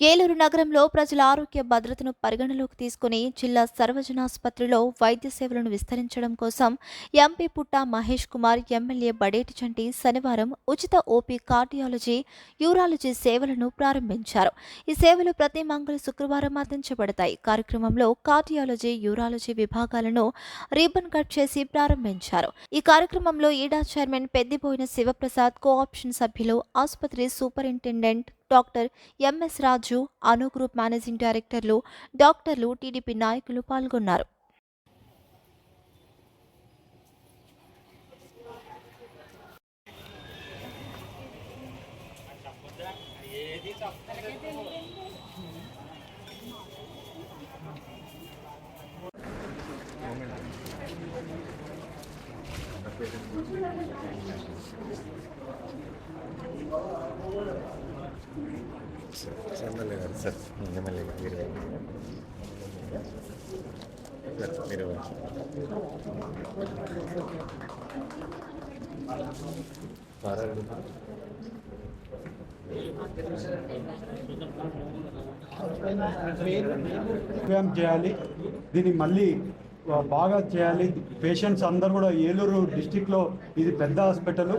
ఏలూరు నగరంలో ప్రజల ఆరోగ్య భద్రతను పరిగణలోకి తీసుకుని జిల్లా సర్వజనాసుపత్రిలో వైద్య సేవలను విస్తరించడం కోసం ఎంపీ పుట్ట మహేష్ కుమార్ ఎమ్మెల్యే బడేటి చంటి శనివారం ఉచిత ఓపీ కార్డియాలజీ యూరాలజీ సేవలను ప్రారంభించారు. ఈ సేవలు ప్రతి మంగళ శుక్రవారం అందించబడతాయి. కార్యక్రమంలో కార్డియాలజీ యూరాలజీ విభాగాలను రీబన్ కట్ చేసి ప్రారంభించారు. ఈ కార్యక్రమంలో ఈడా చైర్మన్ పెద్దిపోయిన శివప్రసాద్ కోఆప్షన్ సభ్యులు ఆసుపత్రి సూపరింటెండెంట్ డాక్టర్ ఎంఎస్ రాజు అను గ్రూప్ మేనేజింగ్ డైరెక్టర్లు డాక్టర్లు టీడీపీ నాయకులు పాల్గొన్నారు. ఎమ్మెల్యే గారు సార్. ఎమ్మెల్యే గారు మీరు సార్ మీరు వ్యాయామం చేయాలి? దీన్ని మళ్ళీ బాగా చేయాలి. పేషెంట్స్ అందరు కూడా ఏలూరు డిస్టిక్లో ఇది పెద్ద హాస్పిటల్.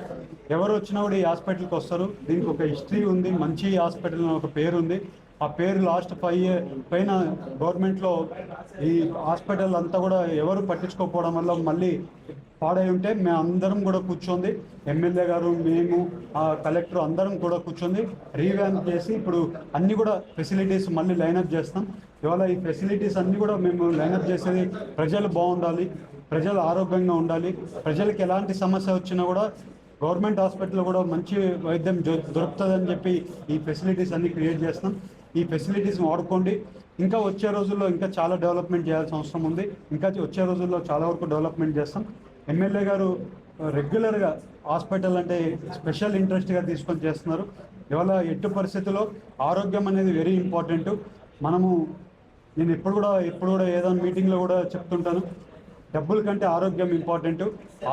ఎవరు వచ్చినా కూడా ఈ హాస్పిటల్కి వస్తారు. దీనికి ఒక హిస్టరీ ఉంది. మంచి హాస్పిటల్ అని ఒక పేరు ఉంది. ఆ పేరు లాస్ట్ ఫైవ్ పైన గవర్నమెంట్లో ఈ హాస్పిటల్ అంతా కూడా ఎవరు పట్టించుకోకపోవడం వల్ల మళ్ళీ పాడై ఉంటే మేము అందరం కూడా కూర్చొని ఎమ్మెల్యే గారు మేము ఆ కలెక్టర్ అందరం కూడా కూర్చొని రీవ్యాన్ చేసి ఇప్పుడు అన్ని కూడా ఫెసిలిటీస్ మళ్ళీ లైనప్ చేస్తాం. ఇవాళ ఈ ఫెసిలిటీస్ అన్ని కూడా మేము లైనప్ చేసేది ప్రజలు బాగుండాలి ప్రజలు ఆరోగ్యంగా ఉండాలి. ప్రజలకు ఎలాంటి సమస్య వచ్చినా కూడా గవర్నమెంట్ హాస్పిటల్లో కూడా మంచి వైద్యం దొరుకుతుందని చెప్పి ఈ ఫెసిలిటీస్ అన్ని క్రియేట్ చేస్తాం. ఈ ఫెసిలిటీస్ వాడుకోండి. ఇంకా వచ్చే రోజుల్లో ఇంకా చాలా డెవలప్మెంట్ చేయాల్సిన అవసరం ఉంది. ఇంకా వచ్చే రోజుల్లో చాలా వరకు డెవలప్మెంట్ చేస్తాం. ఎమ్మెల్యే గారు రెగ్యులర్గా హాస్పిటల్ అంటే స్పెషల్ ఇంట్రెస్ట్గా తీసుకొని చేస్తున్నారు. ఇవాళ ఎట్టి పరిస్థితుల్లో ఆరోగ్యం అనేది వెరీ ఇంపార్టెంట్. మనము నేను ఎప్పుడు కూడా ఎప్పుడు కూడా ఏదైనా మీటింగ్లో కూడా చెప్తుంటాను. డబ్బుల కంటే ఆరోగ్యం ఇంపార్టెంట్.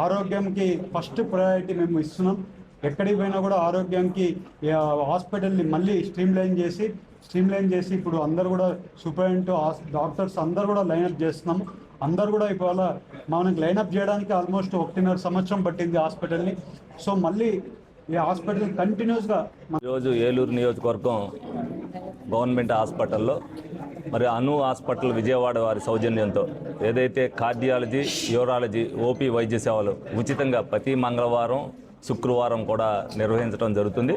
ఆరోగ్యంకి ఫస్ట్ ప్రయారిటీ మేము ఇస్తున్నాం. ఎక్కడికి పోయినా కూడా ఆరోగ్యానికి హాస్పిటల్ని మళ్ళీ స్ట్రీమ్లైన్ చేసి స్ట్రీమ్లైన్ చేసి ఇప్పుడు అందరు కూడా సూపరింటెండెంట్ డాక్టర్స్ అందరు కూడా లైన్అప్ చేస్తున్నాము. అందరు కూడా ఇవాళ మనకి లైనప్ చేయడానికి ఆల్మోస్ట్ ఒకటిన్నర సంవత్సరం పట్టింది హాస్పిటల్ని. సో మళ్ళీ ఈ హాస్పిటల్ కంటిన్యూస్గా ఈరోజు ఏలూరు నియోజకవర్గం గవర్నమెంట్ హాస్పిటల్లో మరి అను హాస్పిటల్ విజయవాడ వారి సౌజన్యంతో ఏదైతే కార్డియాలజీ యూరాలజీ ఓపీ వైద్య సేవలు ఉచితంగా ప్రతి మంగళవారం శుక్రవారం కూడా నిర్వహించడం జరుగుతుంది.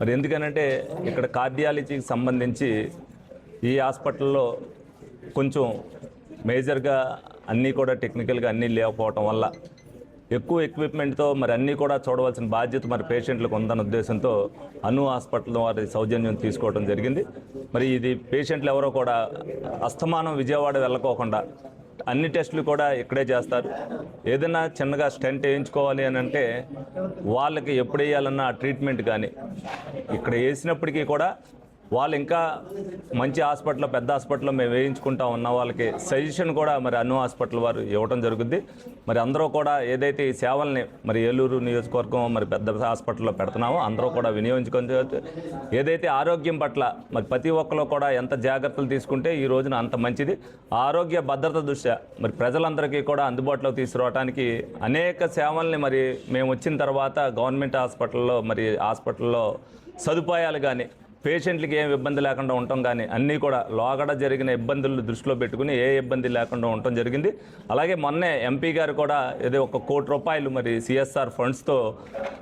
మరి ఎందుకనంటే ఇక్కడ కార్డియాలజీకి సంబంధించి ఈ హాస్పిటల్లో కొంచెం మేజర్గా అన్నీ కూడా టెక్నికల్గా అన్నీ లేకపోవటం వల్ల ఎక్కువ ఎక్విప్మెంట్తో మరి అన్నీ కూడా చూడవలసిన బాధ్యత మరి పేషెంట్లకు ఉందన్న ఉద్దేశంతో అను హాస్పిటల్ వారి సౌజన్యం తీసుకోవడం జరిగింది. మరి ఇది పేషెంట్లు ఎవరో కూడా అస్తమానం విజయవాడ వెళ్ళకోకుండా అన్ని టెస్టులు కూడా ఇక్కడే చేస్తారు. ఏదైనా చిన్నగా స్టెంట్ వేయించుకోవాలి అని అంటే వాళ్ళకి ఎప్పుడు వేయాలన్నా ఆ ట్రీట్మెంట్ కానీ ఇక్కడ వేసినప్పటికీ కూడా వాళ్ళు ఇంకా మంచి హాస్పిటల్లో పెద్ద హాస్పిటల్లో మేము వేయించుకుంటా ఉన్న వాళ్ళకి సజెషన్ కూడా మరి అను హాస్పిటల్ వారు ఇవ్వడం జరుగుద్ది. మరి అందరూ కూడా ఏదైతే ఈ సేవల్ని మరి ఏలూరు నియోజకవర్గం మరి పెద్ద హాస్పిటల్లో పెడుతున్నామో అందరూ కూడా వినియోగించుకొని ఏదైతే ఆరోగ్యం పట్ల మరి ప్రతి ఒక్కరు కూడా ఎంత జాగ్రత్తలు తీసుకుంటే ఈ రోజున అంత మంచిది. ఆరోగ్య భద్రత దృష్ట్యా మరి ప్రజలందరికీ కూడా అందుబాటులోకి తీసుకురావడానికి అనేక సేవల్ని మరి మేము వచ్చిన తర్వాత గవర్నమెంట్ హాస్పిటల్లో మరి హాస్పిటల్లో సదుపాయాలు కానీ పేషెంట్లకి ఏం ఇబ్బంది లేకుండా ఉండటం కానీ అన్నీ కూడా లోగడ జరిగిన ఇబ్బందులు దృష్టిలో పెట్టుకుని ఏ ఇబ్బంది లేకుండా ఉండటం జరిగింది. అలాగే మొన్నే ఎంపీ గారు కూడా ఏదో ఒక కోటి రూపాయలు మరి సిఎస్ఆర్ ఫండ్స్తో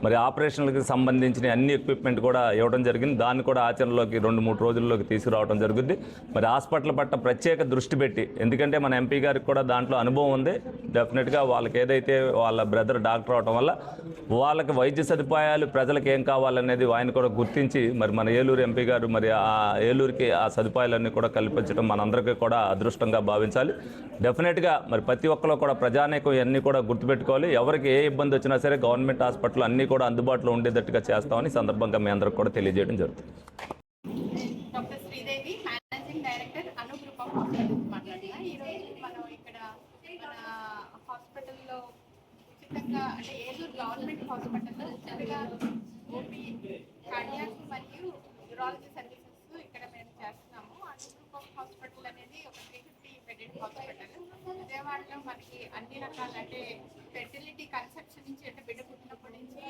మరి ఆపరేషన్లకు సంబంధించిన అన్ని ఎక్విప్మెంట్ కూడా ఇవ్వడం జరిగింది. దాన్ని కూడా ఆచరణలోకి రెండు మూడు రోజుల్లోకి తీసుకురావడం జరుగుద్ది. మరి హాస్పిటల్ పట్ల ప్రత్యేక దృష్టి పెట్టి ఎందుకంటే మన ఎంపీ గారికి కూడా దాంట్లో అనుభవం ఉంది. డెఫినెట్గా వాళ్ళకి ఏదైతే వాళ్ళ బ్రదర్ డాక్టర్ అవడం వల్ల వాళ్ళకి వైద్య సదుపాయాలు ప్రజలకు ఏం కావాలనేది ఆయన కూడా గుర్తించి మరి మన ఏలూరు ఎంపీ గారు మరి ఆ ఏలూరుకి ఆ సదుపాయాలన్నీ కూడా కల్పించడం మనందరికీ కూడా అదృష్టంగా భావించాలి. డెఫినెట్గా మరి ప్రతి ఒక్కరు కూడా ప్రజానేకం ఇవన్నీ కూడా గుర్తుపెట్టుకోవాలి. ఎవరికి ఏ ఇబ్బంది వచ్చినా సరే గవర్నమెంట్ హాస్పిటల్ అన్నీ కూడా అందుబాటులో ఉండేటట్టుగా చేస్తామని సందర్భంగా మీ అందరికి కూడా తెలియజేయడం జరుగుతుంది. హాస్పిటల్లో ఉచితంగా అంటే ఏలూరు గవర్నమెంట్ హాస్పిటల్లో ఉచితంగా ఓపీ కార్డియాక్ మరియు యూరాలజీ సర్వీసెస్ ఇక్కడ మేము చేస్తున్నాము. అన్ని గ్రూప్ ఆఫ్ హాస్పిటల్ అనేది ఒక త్రీ ఫిఫ్టీ బెడెడ్ హాస్పిటల్ విజయవాడలో మనకి అన్ని రకాల అంటే ఫెర్టిలిటీ కన్సెప్షన్ నుంచి అంటే బిడ్డ పుట్టినప్పటి నుంచి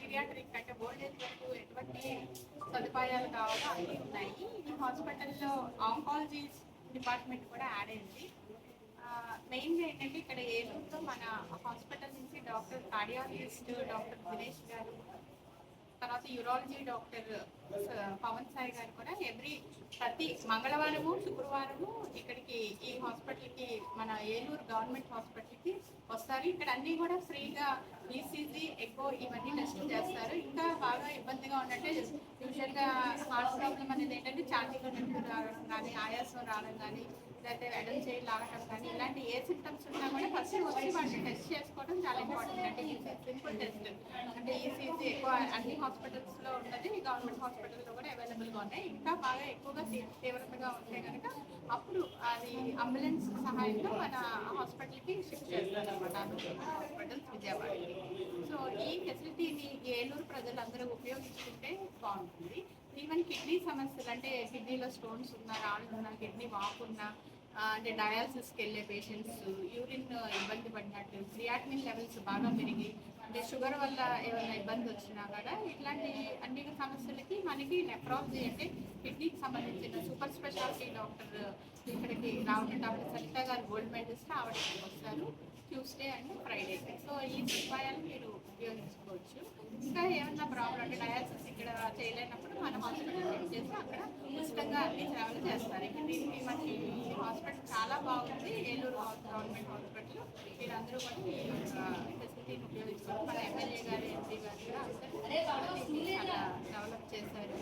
జీరియాట్రిక్ అంటే ఓల్డ్ ఏజ్ వరకు ఎటువంటి సదుపాయాలు కావాలో అన్నీ ఉన్నాయి. ఈ హాస్పిటల్లో ఆంకాలజీ డిపార్ట్మెంట్ కూడా యాడ్ అయింది. మెయిన్గా ఏంటంటే ఇక్కడ ఏలూరులో మన హాస్పిటల్ నుంచి డాక్టర్ కార్డియాలజిస్ట్ డాక్టర్ దినేష్ గారు తర్వాత urology doctor uh, Pavan Sai గారు కూడా ఎవ్రీ ప్రతి మంగళవారము శుక్రవారము ఇక్కడికి ఈ హాస్పిటల్కి మన ఏలూరు గవర్నమెంట్ హాస్పిటల్కి వస్తారు. ఇక్కడ అన్నీ కూడా ఫ్రీగా ఈసీజీ ఎక్కువ ఇవన్నీ టెస్టులు చేస్తారు. ఇంకా బాగా ఇబ్బందిగా ఉన్నట్టే యూజువల్గా హార్ట్ ప్రాబ్లం అనేది ఏంటంటే ఛార్జింగ్ నొప్పి రావడం కానీ ఆయాసం రావడం కానీ లేకపోతే వెడల్ చేయి లాగటం కానీ ఇలాంటి ఏ సిమ్టమ్స్ ఉన్నా కూడా ఫస్ట్ వచ్చి వాటిని టెస్ట్ చేసుకోవడం చాలా ఇంపార్టెంట్ అంటే ఈసీ సింపుల్ టెస్ట్ అంటే ఈసీజీ ఎక్కువ అన్ని హాస్పిటల్స్లో ఉన్నది గవర్నమెంట్ హాస్పిటల్లో కూడా అవైలబుల్గా ఉన్నాయి. ఇంకా బాగా ఎక్కువగా తీవ్రతగా ఉంటే కనుక అప్పుడు అది అంబులెన్స్ సహాయంతో మన హాస్పిటల్కి షిఫ్ట్ చేస్తారు అనమాట హాస్పిటల్స్ విజయవాడ సో ఈ ఫెసిలిటీని ఏలూరు ప్రజలందరూ ఉపయోగించుకుంటే బాగుంటుంది. కిడ్నీ సమస్యలు అంటే కిడ్నీలో స్టోన్స్ ఉన్నా రాళ్ళున్నా కిడ్నీ వాపు అంటే డయాలసిస్కి వెళ్ళే పేషెంట్స్ యూరిన్ ఇబ్బంది పడినట్టు క్రియాటినిన్ లెవెల్స్ బాగా పెరిగి అంటే షుగర్ వల్ల ఏమైనా ఇబ్బంది వచ్చినా కదా ఇట్లాంటి అన్ని సమస్యలకి మనకి నెఫ్రాలజీ అంటే కిడ్నీకి సంబంధించిన సూపర్ స్పెషాలిటీ డాక్టర్ ఇక్కడికి రావడం డాక్టర్ సరిత గారు గోల్డ్ మెడలిస్ట్ ఆవిడ వస్తారు ట్యూస్డే అండ్ ఫ్రైడే సో ఈ సదుపాయాలు మీరు ఉపయోగించుకోవచ్చు. ఇంకా ఏమైనా ప్రాబ్లం అంటే డయాలసిస్ ఇక్కడ చేయలేనప్పుడు మన హాస్పిటల్ చేసి అక్కడ ఉచితంగా అన్ని సేవలు చేస్తారు. ఇక్కడ దీనికి మనకి ఈ హాస్పిటల్ చాలా బాగుంది. Eluru government hospital. మీరందరూ కూడా ఈ ఫెసిలిటీని ఉపయోగించుకోవాలి మన ఎమ్మెల్యే గారు ఎంపీ గారు కూడా అందరూ డెవలప్ చేశారు.